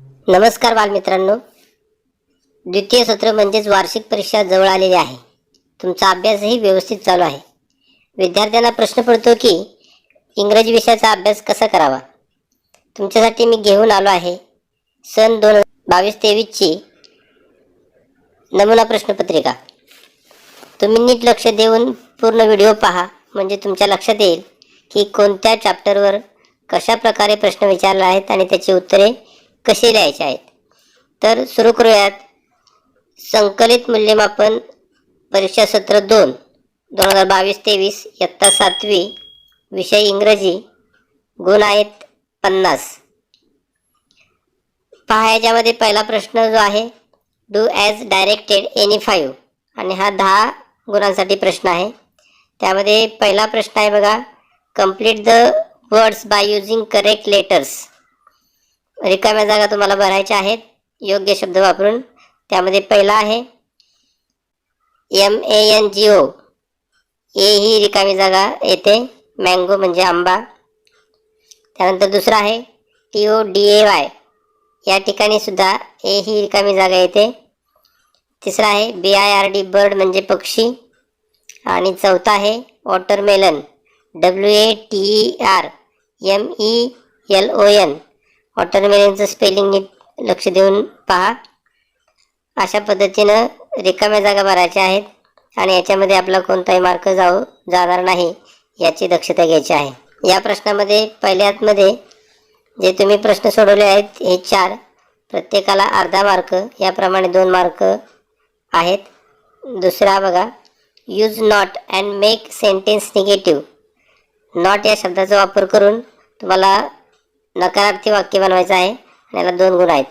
नमस्कार बालमित्रांनो. द्वितीय सत्र म्हणजेच वार्षिक परीक्षा जवळ आलेली आहे. तुमचा अभ्यासही व्यवस्थित चालू आहे. विद्यार्थ्यांना प्रश्न पडतो की इंग्रजी विषयाचा अभ्यास कसा करावा? तुमच्यासाठी मी घेऊन आलो आहे. सन दोन बावीस तेवीसची नमुना प्रश्नपत्रिका. तुम्ही नीट लक्ष देऊन पूर्ण व्हिडिओ पहा. म्हणजे तुमच्या लक्षात येईल की कोणत्या चॅप्टरवर कशा प्रकारे प्रश्न विचारला आहेत आणि त्याची उत्तरे कसे लिहायचे आहेत? तर सुरू करूयात. संकलित मूल्यमापन परीक्षा सत्र दोन दोन हजार बावीस तेवीस इयत्ता सातवी विषय इंग्रजी गुण आहेत पन्नास. पहा याच्यामध्ये पहिला प्रश्न जो आहे do as directed any five आणि हा दहा गुणांसाठी प्रश्न आहे. त्यामध्ये पहिला प्रश्न आहे बघा complete the words by using correct letters रिकाम्या जागा तुम्हाला भरायच्या आहेत. योग्य शब्द वापरून. त्यामध्ये पहिला आहे एम ए एन जी ओ ए ही रिकामी जागा येते. मँगो म्हणजे आंबा. त्यानंतर दुसरा आहे T O D A Y या ठिकाणी सुद्धा ए ही रिकामी जागा येते. तिसरा आहे B I R D bird म्हणजे पक्षी. आणि चौथा आहे watermelon. W A T E R M E L O N वॉटरमेलनचं spelling नीट लक्ष देऊन पहा. अशा पद्धतीनं रिकाम्या जागा भरायच्या आहेत आणि याच्यामध्ये आपला कोणताही मार्क जाऊ जाणार नाही याची दक्षता घ्यायची आहे. या प्रश्नामध्ये पहिल्यातमध्ये जे तुम्ही प्रश्न सोडवले आहेत हे चार. प्रत्येकाला अर्धा मार्क याप्रमाणे दोन मार्क आहेत. दुसरा बघा use not and make sentence negative not या शब्दाचा वापर करून तुम्हाला नकारार्थी वाक्य बनवायचं आहे. आणि याला दोन गुण आहेत.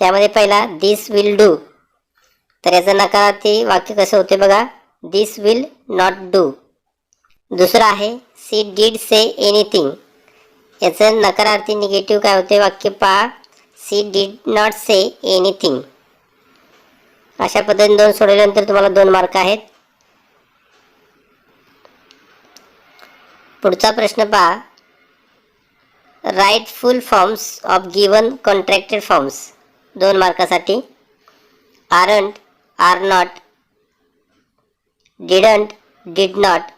त्यामध्ये पहिला दिस विल डू तर याचं नकारार्थी वाक्य कसं होते बघा. दिस विल नॉट डू दुसरं आहे सी डीड से एनिथिंग याचं नकारार्थी निगेटिव्ह काय होते वाक्य पहा. She did not say anything अशा पद्धतीने दोन सोडवल्यानंतर तुम्हाला दोन मार्क आहेत. पुढचा प्रश्न पहा. Write full forms of given contracted forms दोन मार्कासाठी aren't are not didn't did not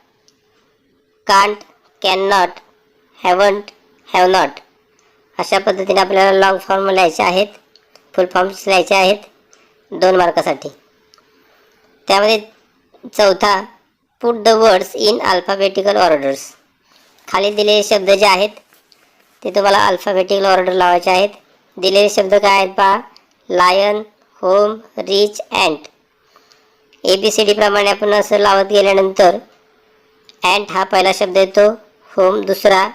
can't can not haven't have not अशा पद्धतीने आपल्याला लॉंग फॉर्म लिहायचे आहेत फुल फॉर्म्स लिहायचे आहेत दोन मार्कासाठी त्यामध्ये चौथा put the words in alphabetical orders खाली दिलेले शब्द जे आहेत ते तुम्हाला अल्फाबेटिकल ऑर्डर लावायचे आहेत. दिलेले शब्द काय आहेत पहा? Lion home rich ant A B C D प्रमाणे आपण असं लावत गेल्यानंतर अँट हा पहिला शब्द येतो. होम दुसरा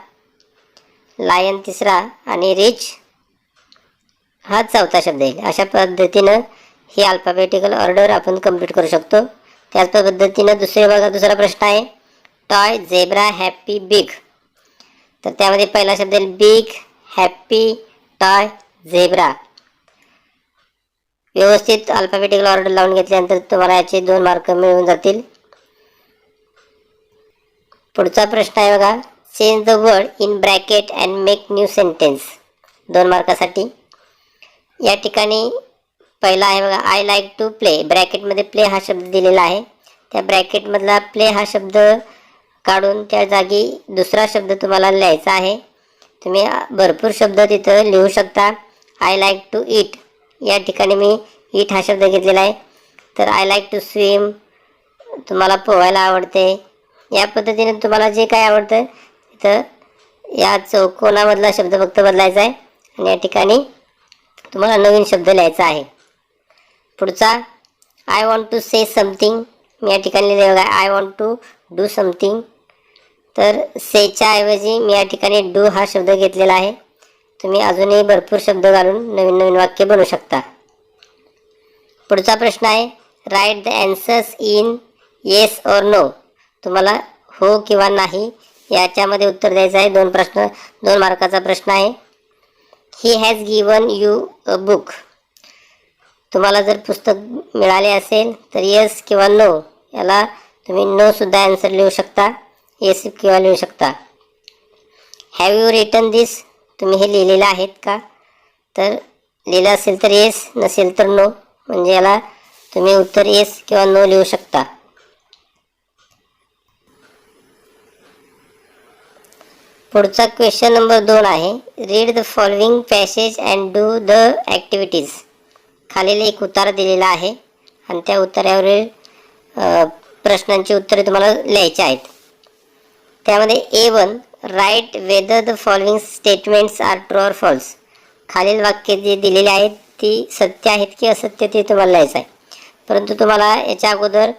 लायन तिसरा आणि रिच हा चौथा शब्द येईल. अशा पद्धतीनं ही अल्फाबेटिकल ऑर्डर आपण कंप्लीट करू शकतो. त्याच पद्धतीनं दुसरे बघा दुसरा प्रश्न आहे. टॉय झेब्रा हॅपी बिग तर त्यामध्ये पहिला शब्द येईल बिग हॅपी टॉय झेब्रा व्यवस्थित अल्फाबेटिकल ऑर्डर लावून घेतल्यानंतर तुम्हाला याचे दोन मार्क मिळून जातील. पुढचा प्रश्न आहे बघा change the word in bracket and make new sentence दोन मार्कासाठी या ठिकाणी पहिला आहे बघा आय लाईक टू प्ले ब्रॅकेटमध्ये प्ले हा शब्द दिलेला आहे. त्या ब्रॅकेटमधला प्ले हा शब्द काढून त्या जागी दुसरा शब्द तुम्हाला लिहायचा आहे. तुम्ही भरपूर शब्द तिथं लिहू शकता. आय लाईक टू इट या ठिकाणी मी इट हा शब्द घेतलेला आहे. तर आय लाईक टू स्विम तुम्हाला पोहायला आवडते. या पद्धतीने तुम्हाला जे काय आवडतं तिथं या चौकोनामधला शब्द फक्त बदलायचा आहे. आणि या ठिकाणी तुम्हाला नवीन शब्द लिहायचा आहे. पुढचा I want to say something मी या ठिकाणी लिहिलं आहे. I want to do something तर सेच्या ऐवजी मी या ठिकाणी डू हा शब्द घेतलेला आहे. तुम्ही अजूनही भरपूर शब्द घालून नवीन नवीन वाक्य बनवू शकता. पुढचा प्रश्न आहे write the answers in yes or no तुम्हाला हो किंवा नाही याच्यामध्ये उत्तर द्यायचं आहे. दोन प्रश्न दोन मार्काचा प्रश्न आहे. He has given you a book तुम्हाला जर पुस्तक मिळाले असेल तर येस किंवा नो याला तुम्ही नो सुद्धा आन्सर लिहू शकता. येस किंवा लिहू शकता. हॅव यू रिटन दिस तुम्ही हे लिहिलेलं आहेत का? तर लिहिलं असेल तर येस नसेल तर नो म्हणजे याला तुम्ही उत्तर येस किंवा नो लिहू शकता. पुढचा क्वेश्चन नंबर दोन आहे. Read the following passage and do the activities खालील एक उतार दिलेला आहे. आणि त्या उतारावरील प्रश्नांची उत्तरे तुम्हाला लिहायची आहेत. त्यामध्ये A one write whether the following statements are true or false खालील वाक्य जे दिलेले आहेत ती सत्य आहेत की असत्य ते तुम्हाला लिहायचं आहे. परंतु तुम्हाला याच्या अगोदर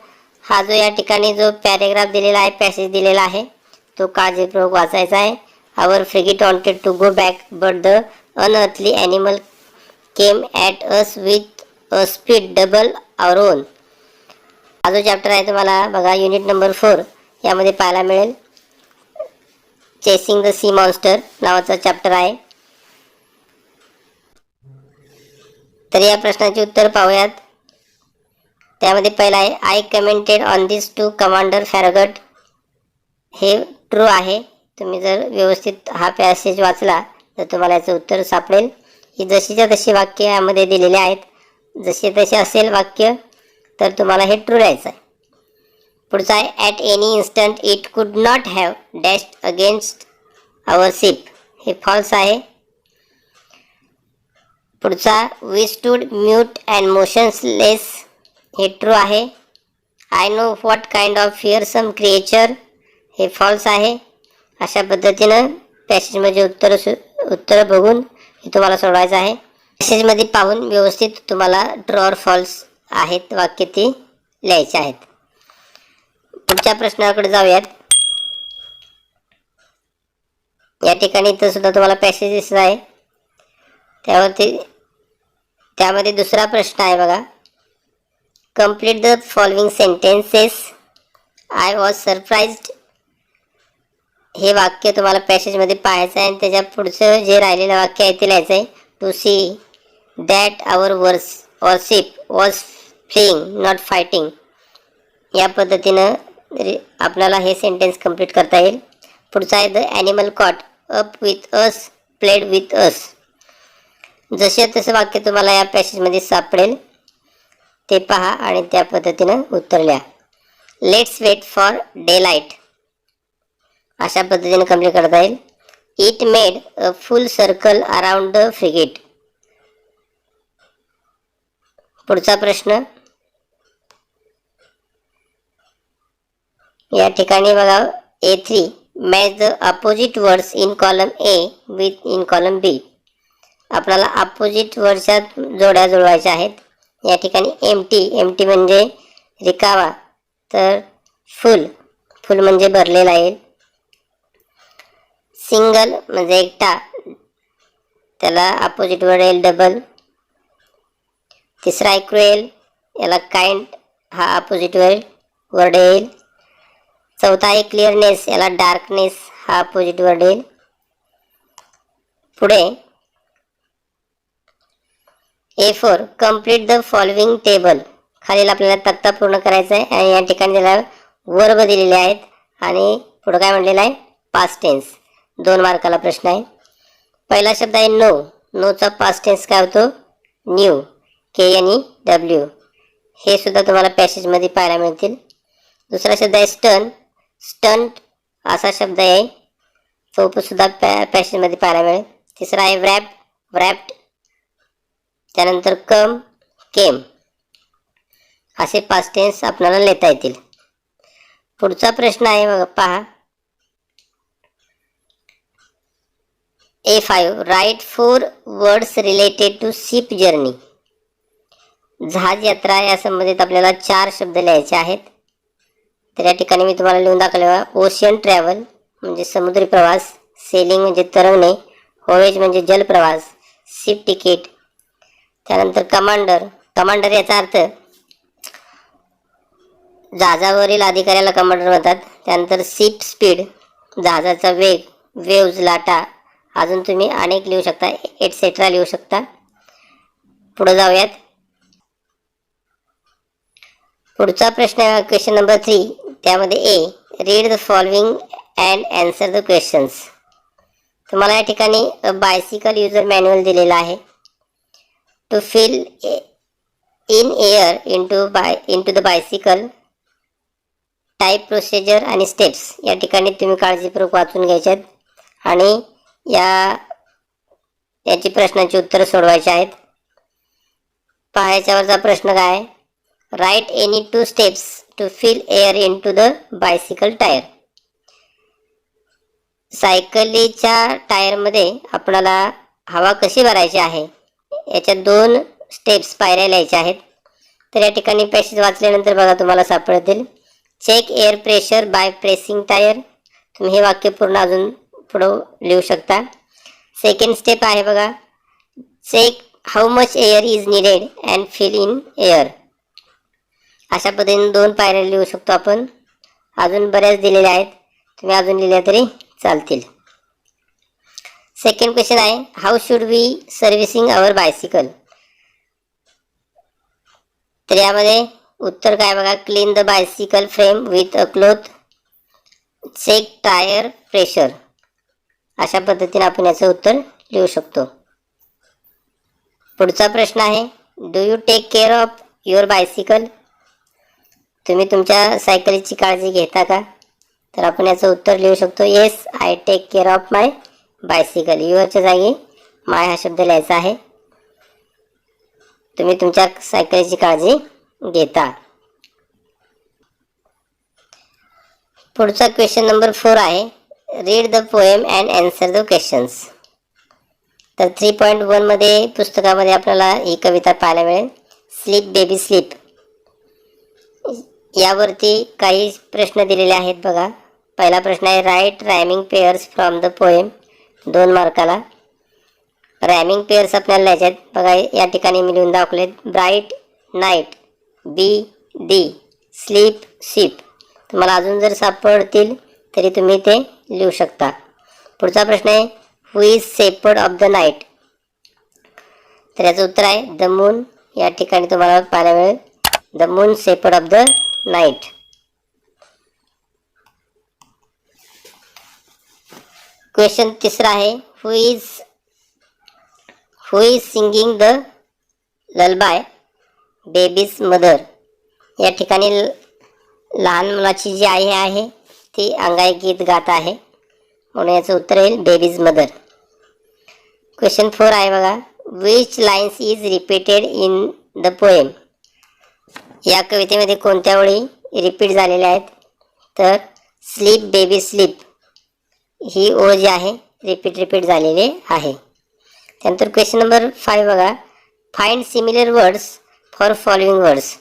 हा जो या ठिकाणी जो पॅरेग्राफ दिलेला आहे पॅसेज दिलेला आहे तो काळजीपूर्वक वाचायचा आहे. Our frigate wanted to go back but the unearthly animal came at us with a speed double our own हा जो चॅप्टर आहे तुम्हाला बघा युनिट नंबर फोर यामध्ये पाहायला मिळेल. चेसिंग द सी मॉन्स्टर नावाचा चॅप्टर आहे. तर या प्रश्नाचे उत्तर पाहूयात. त्यामध्ये पहिला आहे I commented on this to commander Farragut हे ट्रू आहे. तुम्ही जर व्यवस्थित हा पॅसेज वाचला तर तुम्हाला याचं उत्तर सापडेल. ही जशीच्या तशी वाक्य यामध्ये दिलेली आहेत. जसे तसे असेल वाक्य तर तुम्हाला हे ट्रू लिहायचं आहे. पुढचा आहे at any instant it could not have dashed against our ship हे फॉल्स आहे. पुढचा we stood mute and motionless हे ट्रू आहे. I know what kind of fearsome creature हे फॉल्स आहे. अशा पद्धतीनं पॅसेजमध्ये उत्तर उत्तरं बघून हे तुम्हाला सोडवायचं आहे. पॅसेजमध्ये पाहून व्यवस्थित तुम्हाला ट्रू फॉल्स आहेत वाक्य ती लिहायचे आहेत. पुढच्या प्रश्नाकडे जाऊयात. या ठिकाणी इथं सुद्धा तुम्हाला पॅसेज दिसत आहे. त्यावरती त्यामध्ये दुसरा प्रश्न आहे बघा. Complete the following sentences I was surprised हे वाक्य तुम्हाला पॅसेजमध्ये पाहायचं आहे आणि त्याच्या पुढचं जे राहिलेलं वाक्य आहे ते लिहायचं आहे. To see that our warship was fleeing not fighting या पद्धतीनं रि- आपल्याला हे सेंटेन्स कंप्लीट करता येईल. पुढचं आहे the animal caught up with us played with us जसे तसं वाक्य तुम्हाला या पॅसेजमध्ये सापडेल. ते पहा आणि त्या पद्धतीनं उत्तर लिहा. Let's wait for daylight अशा पद्धतीने कंप्लीट करता येईल. It made a full circle around the frigate पुढचा प्रश्न या ठिकाणी बघा A three match the opposite words in column A with in column B आपल्याला अपोजिट वर्डच्या जोड्या जुळवायच्या आहेत. या ठिकाणी एम टी एम टी म्हणजे रिकावा तर फुल फुल म्हणजे भरलेला येईल सिंगल म्हणजे एकटा. त्याला अपोजिट वर्ड येईल डबल तिसरा आहे याला काइंड हा अपोजिट वर्ड वर्ड येईल. चौथा आहे क्लिअरनेस याला डार्कनेस हा अपोजिट वर्ड येईल. पुढे A four complete the following table खालील आपल्याला तक्ता पूर्ण करायचा आहे आणि या ठिकाणी त्याला वर्ब दिलेले आहेत आणि पुढं काय म्हणलेलं आहे? पास्ट टेन्स दोन मार्काला प्रश्न आहे. पहिला शब्द आहे नो नोचा पास्ट टेन्स काय होतो? Knew K N E W हे सुद्धा तुम्हाला पॅसेजमध्ये पाहायला मिळतील. दुसरा शब्द आहे स्टन स्टंट असा शब्द आहे. तो सुद्धा पॅ पॅशनमध्ये पाहायला मिळेल. तिसरा आहे व्रॅप व्रॅप्ड त्यानंतर कम केम असे पाच टेन्स आपल्याला लिहिता येतील. पुढचा प्रश्न आहे बघा पहा. A five write four words related to ship journey जहाज यात्रा या संबंधित आपल्याला चार शब्द लिहायचे आहेत. तर या ठिकाणी मी तुम्हाला लिहून दाखवले ओशियन ट्रॅव्हल म्हणजे समुद्री प्रवास. सेलिंग म्हणजे तरंगणे. होवेज म्हणजे जलप्रवास. शिप तिकीट त्यानंतर कमांडर कमांडर याचा अर्थ जहाजावरील अधिकाऱ्याला कमांडर म्हणतात. त्यानंतर सीप स्पीड जहाजाचा वेग वेव्ज लाटा. अजून तुम्ही अनेक लिहू शकता एटसेट्रा लिहू शकता. पुढे जाऊयात. पुढचा प्रश्न क्वेश्चन नंबर थ्री त्यामध्ये A read the following and answer the questions तुम्हाला या ठिकाणी बायसिकल युजर मॅन्युअल दिलेला आहे. To fill in air into by into the bicycle type procedure आणि स्टेप्स या ठिकाणी तुम्ही काळजीपूर्वक वाचून घ्यायच्यात आणि या याची प्रश्नांची उत्तरं सोडवायची आहेत. पहा याच्यावरचा प्रश्न काय आहे? Write any two steps to fill air into the bicycle tyre सायकलीच्या टायरमध्ये आपणाला हवा कशी भरायची आहे? याच्या दोन स्टेप्स पायऱ्या लिहायच्या आहेत. तर या ठिकाणी पॅसेज वाचल्यानंतर बघा तुम्हाला सापडतील. Check air pressure by pressing tyre तुम्ही हे वाक्य पूर्ण अजून पुढं लिहू शकता. सेकंड स्टेप आहे बघा. Check how much air is needed and fill in air अशा पद्धतीने दोन पायऱ्या लिहू शकतो आपण. अजून बऱ्याच दिलेल्या आहेत. तुम्ही अजून लिहिल्या तरी चालतील. सेकंड क्वेश्चन आहे how should we servicing our bicycle तर यामध्ये उत्तर काय बघा clean the bicycle frame with a cloth check tyre pressure अशा पद्धतीने आपण याचं उत्तर लिहू शकतो. पुढचा प्रश्न आहे do you take care of your bicycle तुम्ही तुमच्या सायकलीची काळजी घेता का? तर आपण याचं उत्तर लिहू शकतो yes I take care of my bicycle युअरच्या जागी माय हा शब्द लिहायचा आहे. तुम्ही तुमच्या सायकलीची काळजी घेता. पुढचा क्वेश्चन नंबर फोर आहे. Read the poem and answer the questions तर थ्री पॉईंट वनमध्ये पुस्तकामध्ये आपल्याला ही कविता पाहायला मिळेल. स्लीप बेबी स्लीप यावरती काही प्रश्न दिलेले आहेत बघा. पहिला प्रश्न आहे write rhyming pairs from the poem दोन मार्काला. रायमिंग पेअर्स आपल्याला लिहायचे आहेत. बघा या ठिकाणी मी लिहून दाखवलेत. Bright night B D sleep seep तुम्हाला अजून जर सापडतील तरी तुम्ही ते लिहू शकता. पुढचा प्रश्न आहे who is shepherd of the night तर याचं उत्तर आहे द मून या ठिकाणी तुम्हाला पाहायला मिळेल the moon shepherd of the night. Question तिसरा आहे who is who is singing the lullaby baby's mother या ठिकाणी ल- लहान मुलाची जी आई आहे ती अंगाई गीत गात आहे. म्हणून याचं उत्तर येईल बेबीज मदर क्वेश्चन फोर आहे बघा which lines is repeated in the poem या कवितेमध्ये कोणत्या वेळी रिपीट झालेल्या आहेत? तर स्लीप बेबी स्लीप ही ओळ जी आहे रिपीट रिपीट झालेली आहे. त्यानंतर क्वेश्चन नंबर फाईव्ह बघा. Find similar words for following words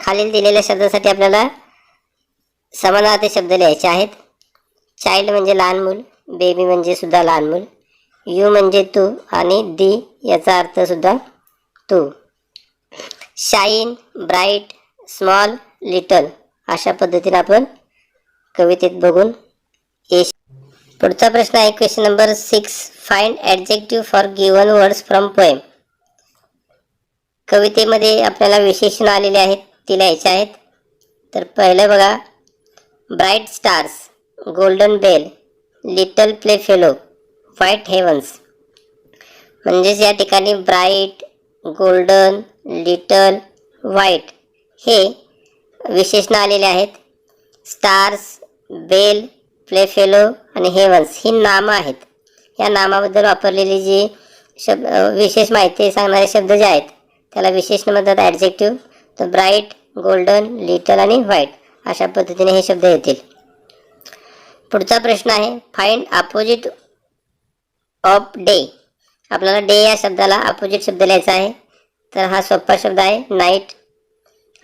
खालील दिलेल्या शब्दासाठी आपल्याला समानार्थी शब्द लिहायचे आहेत. चाइल्ड म्हणजे लहान मूल बेबी म्हणजे सुद्धा लहान मूल यू म्हणजे तू आणि दी याचा अर्थ सुद्धा तू. शाईन ब्राईट स्मॉल लिटल अशा पद्धतीने आपण कवितेत बघून ये पुढचा प्रश्न आहे question number six find adjective for given words from poem कवितेमध्ये आपल्याला विशेषण आलेले आहेत ती लिहायचे आहेत. तर पहिलं बघा bright stars golden bell little play fellow white heavens म्हणजेच या ठिकाणी ब्राईट गोल्डन लिटल व्हाईट हे विशेषणं आलेले आहेत. स्टार्स बेल प्लेफेलो आणि हेवन्स ही नामं आहेत. या नामाबद्दल वापरलेली जी शब्द विशेष माहिती सांगणारे शब्द जे आहेत त्याला विशेषण म्हणतात ॲडजेक्टिव्ह तर ब्राईट गोल्डन लिटल आणि व्हाईट अशा पद्धतीने हे शब्द येतील. पुढचा प्रश्न आहे फाइंड अपोजिट ऑफ डे. आपल्याला डे या शब्दाला अपोजिट शब्द लिहायचा आहे. तर हा सोपा शब्द आहे नाईट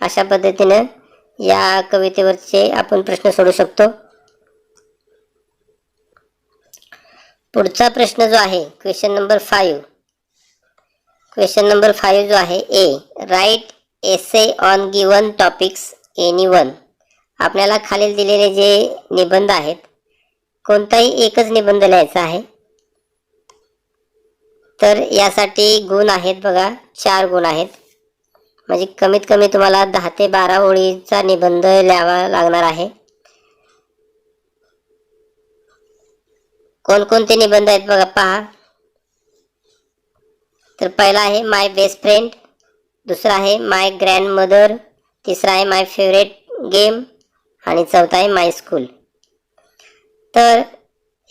अशा पद्धतीनं या कवितेवरचे आपण प्रश्न सोडू शकतो. पुढचा प्रश्न जो आहे question number five question number five जो आहे A write essay on given topics any one आपल्याला खालील दिलेले जे निबंध आहेत कोणताही एकच निबंध लिहायचा आहे तर यासाठी गुण आहेत बघा चार गुण आहेत. म्हणजे कमीत कमी तुम्हाला दहा ते बारा ओळीचा निबंध लिहावा लागणार आहे. कोणकोणते निबंध आहेत बघा पहा. तर पहिला आहे माय बेस्ट फ्रेंड दुसरा आहे माय ग्रँड मदर तिसरा आहे माय फेवरेट गेम आणि चौथा आहे माय स्कूल तर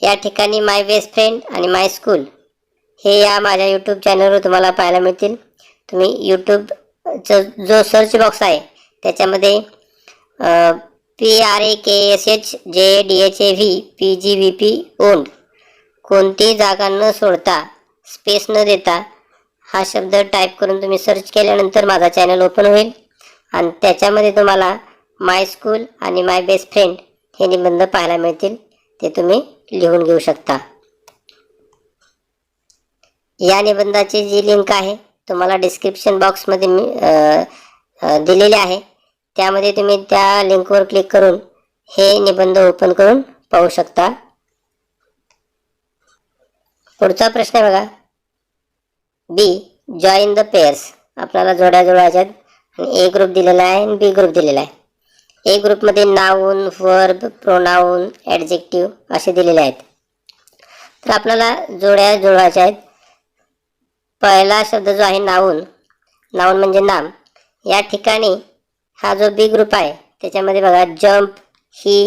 या ठिकाणी माय बेस्ट फ्रेंड आणि माय स्कूल हे या माझ्या यूट्यूब चॅनलवर तुम्हाला पाहायला मिळतील. तुम्ही यूट्यूबचं जो सर्च बॉक्स आहे त्याच्यामध्ये P R A K S H J D H A V P G V P ओंड कोणतीही जागा न सोडता स्पेस न देता हा शब्द टाईप करून तुम्ही सर्च केल्यानंतर माझा चॅनल ओपन होईल. आणि त्याच्यामध्ये तुम्हाला माय स्कूल आणि माय बेस्ट फ्रेंड हे निबंध पाहायला मिळतील. ते तुम्ही लिहून घेऊ शकता. या निबंधाची जी लिंक आहे तुम्हाला डिस्क्रिप्शन बॉक्समध्ये मी दिलेली आहे. त्यामध्ये तुम्ही त्या लिंकवर क्लिक करून हे निबंध ओपन करून पाहू शकता. पुढचा प्रश्न आहे बघा. बी जॉईन द पेअर्स आपल्याला जोड्या जोडायच्यात आणि ए ग्रुप दिलेला आहे आणि बी ग्रुप दिलेला आहे. ए ग्रुपमध्ये नाऊन वर्ब प्रोनाऊन ॲडजेक्टिव्ह असे दिलेले आहेत. तर आपल्याला जोड्या जुळवायच्या आहेत. पहिला शब्द जो आहे नाऊन नाऊन म्हणजे नाम. या ठिकाणी हा जो बी ग्रुप आहे त्याच्यामध्ये बघा जम्प ही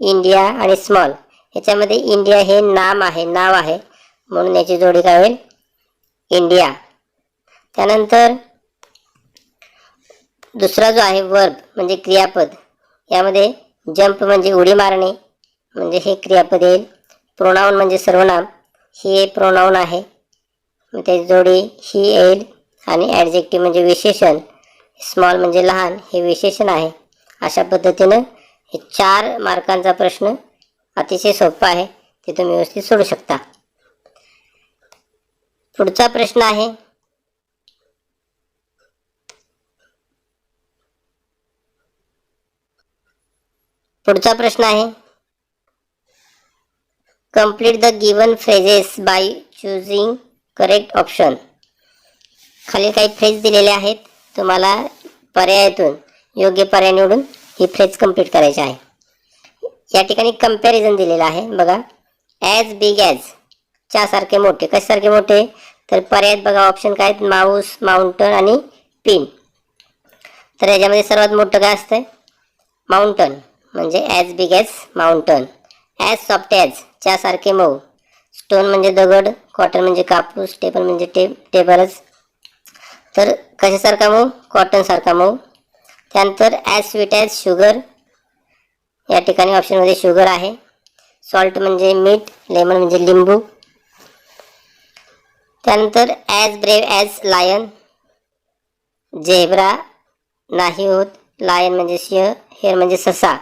इंडिया आणि स्मॉल याच्यामध्ये इंडिया हे नाम आहे नाव आहे. म्हणून याची जोडी काय होईल? इंडिया त्यानंतर दुसरा जो आहे वर्ब म्हणजे क्रियापद. यामध्ये जंप म्हणजे उडी मारणे म्हणजे हे क्रियापद येईल. प्रोनाऊन म्हणजे सर्वनाम. हे प्रोनाऊन आहे. त्याची जोडी ही येईल आणि ॲडजेक्टिव्ह म्हणजे विशेषण स्मॉल म्हणजे लहान हे विशेषण आहे. अशा पद्धतीनं हे चार मार्कांचा प्रश्न अतिशय सोपा आहे ते तुम्ही व्यवस्थित सोडू शकता. पुढचा प्रश्न आहे पुढचा प्रश्न आहे complete the given phrases by choosing correct option खालील काही फ्रेज दिलेले आहेत. तुम्हाला पर्यायातून योग्य पर्याय निवडून ही फ्रेज कंप्लीट करायची आहे. या ठिकाणी कंपॅरिझन दिलेलं आहे. बघा ॲज बिग ॲज च्यासारखे मोठे. कशासारखे मोठे? तर पर्यायात बघा ऑप्शन काय आहेत? माऊस माउंटन आणि पिन तर याच्यामध्ये सर्वात मोठं काय असतं माउंटन म्हणजे as big as mountain as soft as च्यासारखे मऊ. स्टोन म्हणजे दगड कॉटन म्हणजे कापूस टेबल म्हणजे टे टेबलच. तर कशासारखा मऊ? कॉटनसारखा मऊ. त्यानंतर ॲज स्वीट ॲज शुगर या ठिकाणी ऑप्शनमध्ये शुगर आहे. सॉल्ट म्हणजे मीठ लेमन म्हणजे लिंबू. त्यानंतर as brave as lion zebra नाही होत. लायन म्हणजे सिंह हेर म्हणजे ससा.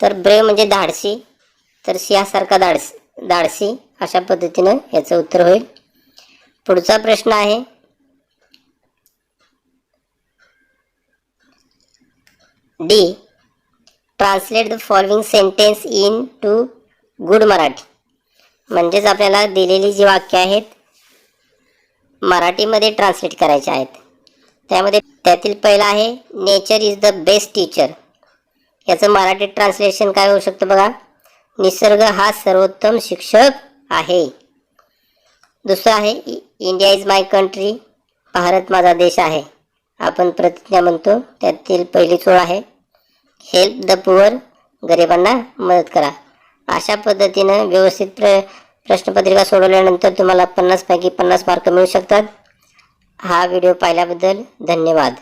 तर ब्रेव म्हणजे धाडसी. तर सिंहासारखा धाडस. धाडसी अशा पद्धतीनं याचं उत्तर होईल. पुढचा प्रश्न आहे. D translate the following sentence into good Marathi म्हणजेच आपल्याला दिलेली जी वाक्य आहेत मराठीमध्ये ट्रान्सलेट करायचे आहेत. त्यामध्ये त्यातील पहिला आहे nature is the best teacher याचं मराठी ट्रान्सलेशन काय होऊ शकतं बघा? निसर्ग हा सर्वोत्तम शिक्षक आहे. दुसरं आहे इ- India is my country Bharat माझा देश आहे. आपण प्रतिज्ञा म्हणतो त्यातील पहिली चोळ आहे हेल्प द पुअर गरिबांना मदत करा. अशा पद्धतीनं व्यवस्थित प्र प्रश्नपत्रिका सोडवल्यानंतर तुम्हाला पन्नासपैकी पन्नास मार्क मिळू शकतात. हा व्हिडिओ पाहिल्याबद्दल धन्यवाद.